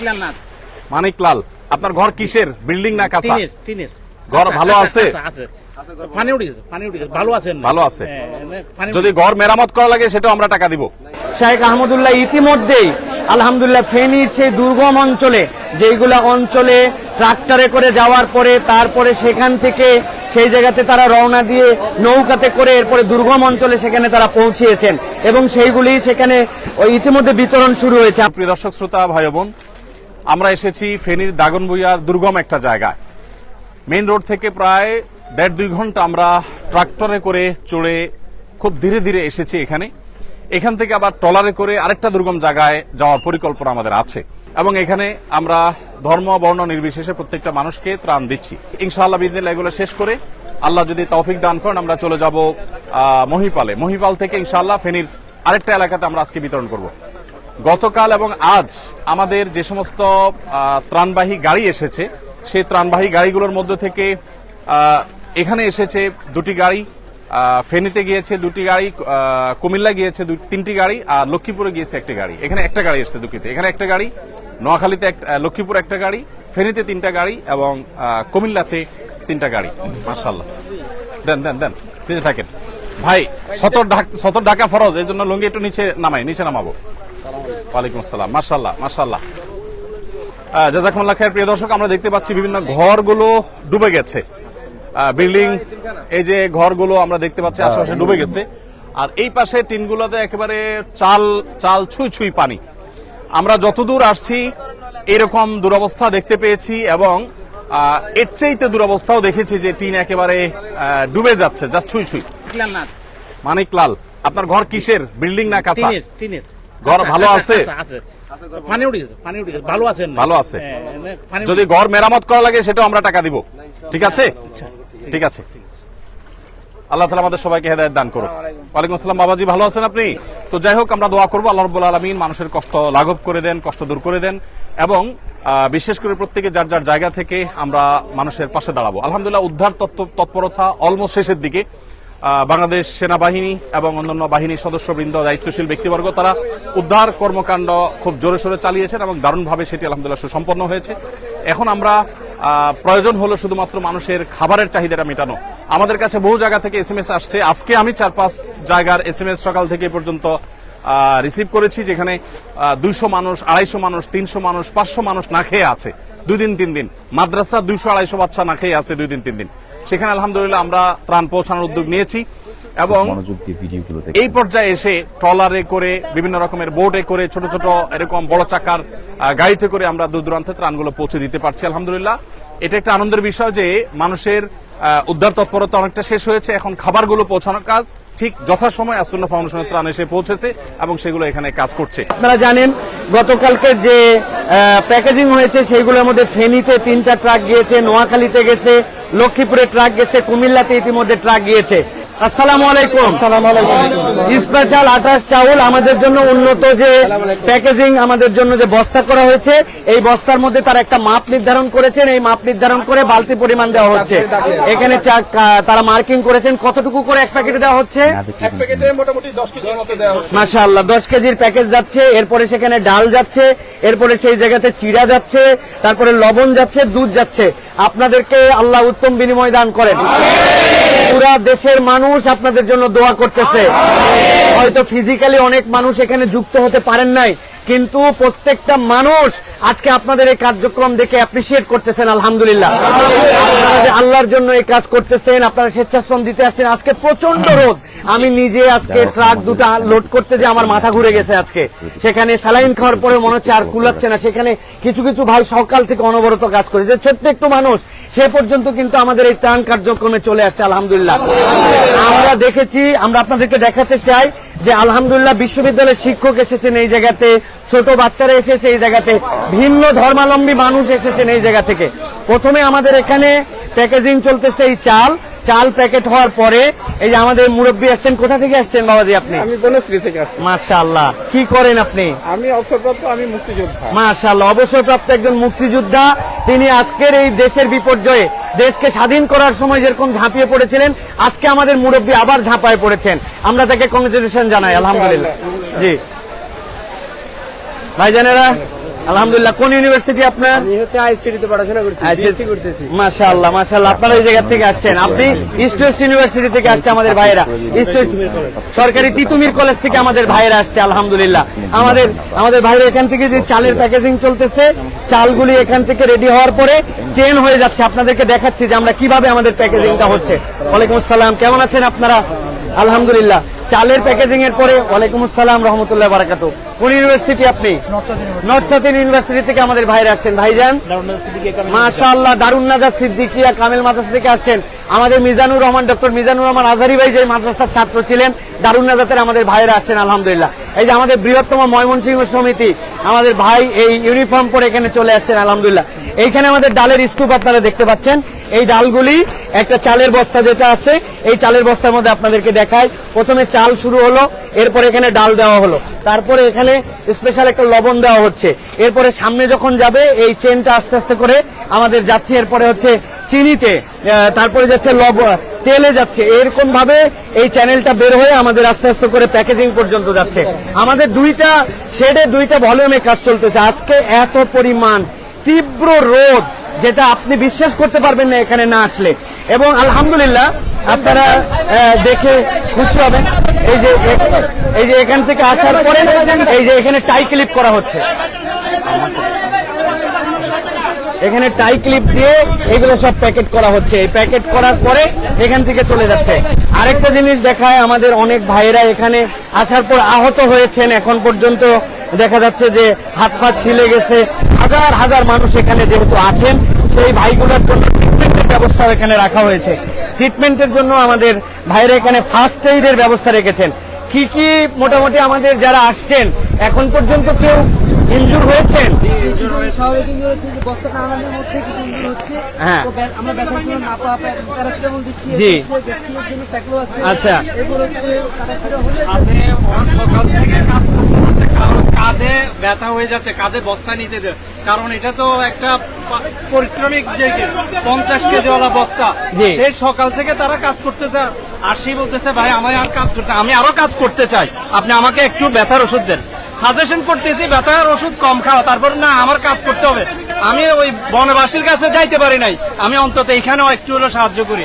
মানিকলাল নাথ মানিক লাল আপনার ঘর কিসের? বিল্ডিং না কাঁচা? টিনের টিনের। ঘর ভালো আচ্ছা, আছে? আচ্ছা, পানি উঠে গেছে পানি উঠে গেছে। ভালো আছেন ভালো আছে। যদি ঘর মেরামত করা লাগে সেটাও আমরা টাকা দিব। শেখ আহমদুল্লাহ ইতিমধ্যেই আলহামদুলিল্লাহ ফেনীর সেই দুর্গম অঞ্চলে যেইগুলা অঞ্চলে ট্রাক্টরে করে যাওয়ার পরে তারপরে সেখান থেকে সেই জায়গাতে তারা রওনা দিয়ে নৌকাতে করে এরপরে দুর্গম অঞ্চলে সেখানে তারা পৌঁছিয়েছেন। এবং সেইগুলি সেখানে ওই ইতিমধ্যে বিতরণ শুরু হয়েছে। প্রিয় দর্শক শ্রোতা ভাই বোন আমরা এসেছি ফেনীর দাগনভূঞার দুর্গম একটা জায়গায়। মেইন রোড থেকে প্রায় দেড় দুই ঘণ্টা আমরা ট্রাক্টরে করে চড়ে খুব ধীরে ধীরে এসেছি এখানে। এখান থেকে আবার ট্রলারে করে আরেকটা দুর্গম জায়গায় যাওয়ার পরিকল্পনা আমাদের আছে। এবং এখানে আমরা ধর্ম, বর্ণ নির্বিশেষে প্রত্যেকটা মানুষকে ত্রাণ দিচ্ছি। ইনশাআল্লাহ বিদিন এগুলো শেষ করে আল্লাহ যদি তৌফিক দান করেন, আমরা চলে যাব মহিপালে। মহিপাল থেকে ইনশাআল্লাহ ফেনীর আরেকটা এলাকাতে আমরা আজকে বিতরণ করব। গতকাল এবং আজ আমাদের যে সমস্ত ত্রাণবাহী গাড়ি এসেছে, সেই ত্রাণবাহী গাড়িগুলোর মধ্যে থেকে এখানে এসেছে দুটি গাড়ি ফেনীতে গিয়েছে দুটি গাড়ি কুমিল্লা গিয়েছে তিনটি গাড়ি, আর লক্ষ্মীপুরে গিয়েছে একটি গাড়ি। এখানে একটা গাড়ি এসেছে দুঃখিত এখানে একটা গাড়ি, নোয়াখালীতে একটা লক্ষ্মীপুর একটা গাড়ি, ফেনীতে তিনটা গাড়ি এবং কুমিল্লাতে তিনটা গাড়ি। মার্শাল্লাহ দেন দেন দেন দিতে থাকেন। ভাই, সতর ঢাক, সতর ঢাকা ফরজ এই জন্য লুঙ্গি একটু নিচে নামাই, নিচে নামাবো। ওয়ালাইকুম আসসালাম। মার্শাল্লাহ মার্শাল্লাহ জাজাকুমুল্লাহ খায়ের প্রিয় দর্শক আমরা দেখতে পাচ্ছি বিভিন্ন ঘরগুলো ডুবে গেছে। বিল্ডিং এই যে ঘরগুলো আমরা দেখতে পাচ্ছি আশেপাশে ডুবে গেছে। আর এই পাশে টিনগুলোতে একেবারে চাল চাল ছুঁই ছুঁই পানি। আমরা যতদূর আসছি এরকম দুরবস্থা দেখতে পেয়েছি এবং এর চাইতে দুরবস্থাও দেখেছি যে টিন একেবারে ডুবে যাচ্ছে যা ছুঁই ছুঁই। মানিক লাল আপনার ঘর কিসের? বিল্ডিং না কাঁচা? টিনের। ঘর আচ্ছা, ভালো আচ্ছা, আছে? আচ্ছা, পানি উঠে গেছে পানি উঠে গেছে। ভালো আছে। হ্যাঁ, যদি ঘর মেরামত করা লাগে সেটাও আমরা টাকা দিব। ঠিক আছে? ঠিক আছে। আল্লাহ তালা আমাদের সবাইকে হেদায়ত দান করুন ওয়ালাইকুম আসসালাম বাবাজি ভালো আছেন আপনি? তো যাই হোক আমরা দোয়া করব আল্লাহ রব্বুল আলমিন মানুষের কষ্ট লাঘব করে দেন কষ্ট দূর করে দেন এবং বিশেষ করে প্রত্যেকে যার যার জায়গা থেকে আমরা মানুষের পাশে দাঁড়াবো। আলহামদুলিল্লাহ উদ্ধার তৎপরতা অলমোস্ট শেষের দিকে। বাংলাদেশ সেনাবাহিনী এবং অন্যান্য বাহিনীর সদস্যবৃন্দ, দায়িত্বশীল ব্যক্তিবর্গ, তারা উদ্ধার কর্মকাণ্ড খুব জোরে সোরে চালিয়েছেন এবং দারুণভাবে সেটি আলহামদুলিল্লাহ সুসম্পন্ন হয়েছে। এখন আমরা প্রয়োজন হলো শুধুমাত্র মানুষের খাবারের চাহিদাটা মেটানো। আমাদের কাছে বহু জায়গা থেকে এস এম আসছে। আজকে আমি চার পাঁচ জায়গার এস সকাল থেকে পর্যন্ত রিসিভ করেছি, যেখানে দুইশো মানুষ, আড়াইশো মানুষ, তিনশো মানুষ, পাঁচশো মানুষ না খেয়ে আছে। দুই দিন, তিন দিন। মাদ্রাসা দুইশো, আড়াইশো বাচ্চা না খেয়ে আছে দুই দিন, তিন দিন। সেখানে আলহামদুলিল্লাহ আমরা ত্রাণ পৌঁছানোর উদ্যোগ নিয়েছি এবং এই পর্যায়ে এসে ট্রলারে করে বিভিন্ন রকমের বোটে করে ছোট ছোট এরকম বড় চাকার গাড়িতে করে আমরা দূর দূরান্তে ত্রাণগুলো পৌঁছে দিতে পারছি আলহামদুলিল্লাহ। এটা একটা আনন্দের বিষয় যে মানুষের উদ্ধার তৎপরতা অনেকটা শেষ হয়েছে। এখন খাবারগুলো পৌঁছানোর কাজ ঠিক যথাসময় আসন্ন ফাউন্ডেশনের ত্রাণ এসে পৌঁছেছে এবং সেগুলো এখানে কাজ করছে। আপনারা জানেন গতকালকে যে প্যাকেজিং হয়েছে সেইগুলোর মধ্যে ফেনীতে তিনটা ট্রাক গিয়েছে নোয়াখালীতে গেছে লক্ষ্মীপুরে ট্রাক গেছে কুমিল্লাতে ইতিমধ্যে ট্রাক গিয়েছে। আসসালামু আলাইকুম। স্পেশাল আঠাশ চাউল আমাদের জন্য উন্নত যে প্যাকেজিং আমাদের জন্য যে বস্তা করা হয়েছে এই বস্তার মধ্যে তারা একটা মাপ নির্ধারণ করেছেন। এই মাপ নির্ধারণ করে বালতি পরিমাণ দেওয়া হচ্ছে। এখানে চা- তারা মার্কিং করেছেন। কতটুকু করে এক প্যাকেটে দেওয়া হচ্ছে? মাশাআল্লাহ দশ কেজির প্যাকেজ যাচ্ছে। এরপরে সেখানে ডাল যাচ্ছে। এরপরে সেই জায়গাতে চিড়া যাচ্ছে। তারপরে লবণ যাচ্ছে দুধ যাচ্ছে। আপনাদেরকে আল্লাহ উত্তম বিনিময় দান করেন। পুরা দেশের মানুষ আপনাদের জন্য দোয়া করতেছে। হয়তো ফিজিক্যালি অনেক মানুষ এখানে যুক্ত হতে পারেন নাই। কিন্তু প্রত্যেকটা মানুষ আজকে আপনাদের এই কার্যক্রম দেখে অ্যাপ্রিসিয়েট করতেছেন আলহামদুলিল্লাহ। আপনারা যে আল্লাহর জন্য এই কাজ করতেছেন আপনারা স্বেচ্ছাশ্রম দিতে আসছেন আজকে প্রচণ্ড রোদ। আমি নিজে আজকে ট্রাক দুটা লোড করতে যে আমার মাথা ঘুরে গেছে আজকে। সেখানে স্যালাইন খাওয়ার পরে মনে হচ্ছে আর কুলাচ্ছে না। সেখানে কিছু কিছু ভাই সকাল থেকে অনবরত কাজ করে। যে ছোট্ট একটু মানুষ সে পর্যন্ত কিন্তু আমাদের এই ত্রাণ কার্যক্রমে চলে আসছে আলহামদুলিল্লাহ। আমরা দেখেছি আমরা আপনাদেরকে দেখাতে চাই যে আলহামদুলিল্লাহ বিশ্ববিদ্যালয়ের শিক্ষক এসেছেন এই জায়গাতে, ছোট বাচ্চারা এসেছে এই জায়গাতে, ভিন্ন ধর্মাবলম্বী মানুষ এসেছেন এই জায়গা থেকে। প্রথমে আমাদের এখানে প্যাকেজিং চলতেছে এই চাল। চাল প্যাকেট হওয়ার পরে এই যে আমাদের মুরব্বী আসছেন কোথা থেকে আসছেন বাবাজি আপনি? আমি বনশ্রী থেকে আসছি। মাশাআল্লাহ। কি করেন আপনি? আমি অবসরপ্রাপ্ত আমি মুক্তিযোদ্ধা। মাশাআল্লাহ অবসরপ্রাপ্ত একজন মুক্তিযোদ্ধা। তিনি আজকের এই দেশের বিপর্যয়ে দেশকে স্বাধীন করার সময় যেরকম ঝাঁপিয়ে পড়েছিলেন আজকে আমাদের মুরব্বী আবার ঝাঁপায় পড়েছেন। আমরা তাকে কংগ্রেচুলেশন জানাই আলহামদুলিল্লাহ। জি। ভাইজানেরা আলহামদুলিল্লাহ কোন ইউনিভার্সিটি আপনার? আমি হচ্ছে আইসিটিতে পড়াশোনা করছি বিএসসি করতেছি। মাশাআল্লাহ মাশাআল্লাহ আপনারা এই জায়গা থেকে আসছেন। আপনি ইস্টওয়েস্ট ইউনিভার্সিটি থেকে আসছে আমাদের ভাইয়েরা। ইস্টওয়েস্ট সরকারি তিতুমির কলেজ থেকে আমাদের ভাইয়েরা আসছে আলহামদুলিল্লাহ। আমাদের আমাদের ভাইরা এখান থেকে যে চালের প্যাকেজিং চলতেছে চালগুলি এখান থেকে রেডি হওয়ার পরে চেন হয়ে যাচ্ছে। আপনাদেরকে দেখাচ্ছি যে আমরা কীভাবে আমাদের প্যাকেজিংটা হচ্ছে। ওয়ালাইকুম আসসালাম কেমন আছেন আপনারা? আলহামদুলিল্লাহ। চালের প্যাকেজিং এর পরে ওয়ালাইকুম আসসালাম রহমতুল্লাহ বারাকাতু কোন ইউনিভার্সিটি আপনি? North south university. থেকে আমাদের ভাইরা আসছেন। ভাইজান? মাশাআল্লাহ দারুণ নাজার সিদ্দিকিয়া কামেল মাদ্রাসা থেকে আসছেন। আমাদের মিজানুর রহমান, ডক্টর মিজানুর রহমান আজারি ভাই যে মাদ্রাসার ছাত্র ছিলেন, দারুণ নাজাতের আমাদের ভাইরা আসছেন, আলহামদুলিল্লাহ। এই যে আমাদের বৃহত্তম ময়মনসিংহ সমিতি, আমাদের ভাই এই ইউনিফর্ম পরে এখানে চলে আসছেন, আলহামদুলিল্লাহ। এইখানে আমাদের ডালের স্তূপ আপনারা দেখতে পাচ্ছেন। এই ডালগুলি একটা চালের বস্তা যেটা আছে, এই চালের বস্তার মধ্যে আপনাদেরকে দেখায় প্রথমে চাল শুরু হলো, এরপরে এখানে ডাল দেওয়া হলো। তারপরে এখানে স্পেশাল একটা লবণ দেওয়া হচ্ছে। এরপরে সামনে যখন যাবে, এই চেনটা আস্তে আস্তে করে আমাদের যাচ্ছে। এরপরে হচ্ছে চিনিতে তারপরে যাচ্ছে লব, তেলে যাচ্ছে। এরকম ভাবে এই চ্যানেলটা বের হয়ে আমাদের আস্তে আস্তে করে প্যাকেজিং পর্যন্ত যাচ্ছে। আমাদের দুইটা শেডে দুইটা ভলিউমে কাজ চলতেছে। আজকে এত পরিমাণ তীব্র রোদ যেটা আপনি বিশ্বাস করতে পারবেন না এখানে না আসলে। এবং আলহামদুলিল্লাহ, আপনারা দেখে খুশি হবেন। এই যে এই যে এখান থেকে আসার পরে এই যে এখানে টাই ক্লিপ করা হচ্ছে। এখানে টাই ক্লিপ দিয়ে এগুলো সব প্যাকেট করা হচ্ছে। এই প্যাকেট করার পরে এখান থেকে চলে যাচ্ছে। আরেকটা জিনিস দেখায় আমাদের অনেক ভাইয়েরা এখানে আসার পর আহত হয়েছেন। এখন পর্যন্ত দেখা যাচ্ছে যে হাত পা ছিলে গেছে। হাজার হাজার মানুষ এখানে যেহেতু আছেন, সেই ভাইগুলোর জন্য ট্রিটমেন্টের ব্যবস্থা এখানে রাখা হয়েছে। ট্রিটমেন্টের জন্য আমাদের ভাইরা এখানে ফার্স্ট এইডের ব্যবস্থা রেখেছেন। কি কি মোটামুটি আমাদের যারা আসছেন, এখন পর্যন্ত কেউ ইনজুর হয়েছেন? হ্যাঁ। আমরা জি। আচ্ছা। কাঁধে সকাল থেকে কাজ করতে করতে কাঁধে ব্যথা হয়ে যাচ্ছে কাঁধে বস্তা নিতে কারণ এটা তো একটা পরিশ্রমিক যে পঞ্চাশ কেজিওয়ালা বস্তা। সেই সকাল থেকে তারা কাজ করতেছে। সেই বলতেছে ভাই আমি আর কাজ করতে আমি আরও কাজ করতে চাই। আপনি আমাকে একটু ব্যথার ওষুধ দেন। সাজেশন করতেছি ব্যথার ওষুধ কম খাওয়া তারপর না আমার কাজ করতে হবে। আমি ওই বনবাসীর কাছে যাইতে পারি নাই। আমি অন্তত এখানেও একটু হলেও সাহায্য করি।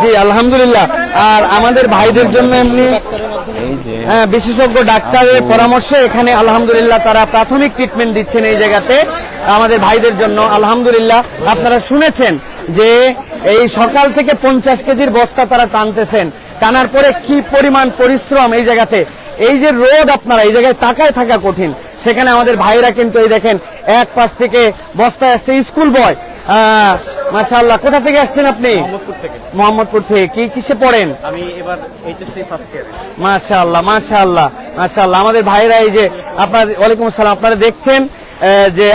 জি আলহামদুলিল্লাহ। আর আমাদের ভাইদের জন্য এমনি হ্যাঁ, বিশেষজ্ঞ ডাক্তারের পরামর্শে এখানে আলহামদুলিল্লাহ তারা প্রাথমিক ট্রিটমেন্ট দিচ্ছেন এই জায়গাতে। আমাদের ভাইদের জন্য আলহামদুলিল্লাহ আপনারা শুনেছেন যে এই সকাল থেকে পঞ্চাশ কেজির বস্তা তারা টানতেছেন। টানার পরে কি পরিমাণ পরিশ্রম এই জায়গাতে? এই যে রোদ আপনারা এই জায়গায় তাকায় থাকা কঠিন। সেখানে আমাদের ভাইরা কিন্তু এই দেখেন এক পাশ থেকে বস্তায় আসছে স্কুল বয়। মাশাআল্লাহ কোথা থেকে আসছেন আপনি? মোহাম্মদপুর থেকে। কি কিসে পড়েন? আমি এবার এইচএসসি ফার্স্ট ইয়ারে মাশাআল্লাহ মাশাআল্লাহ মাশাআল্লাহ। আমাদের ভাইরা এই যে আপনার ওয়ালাইকুম আসসালাম আপনারা দেখছেন যে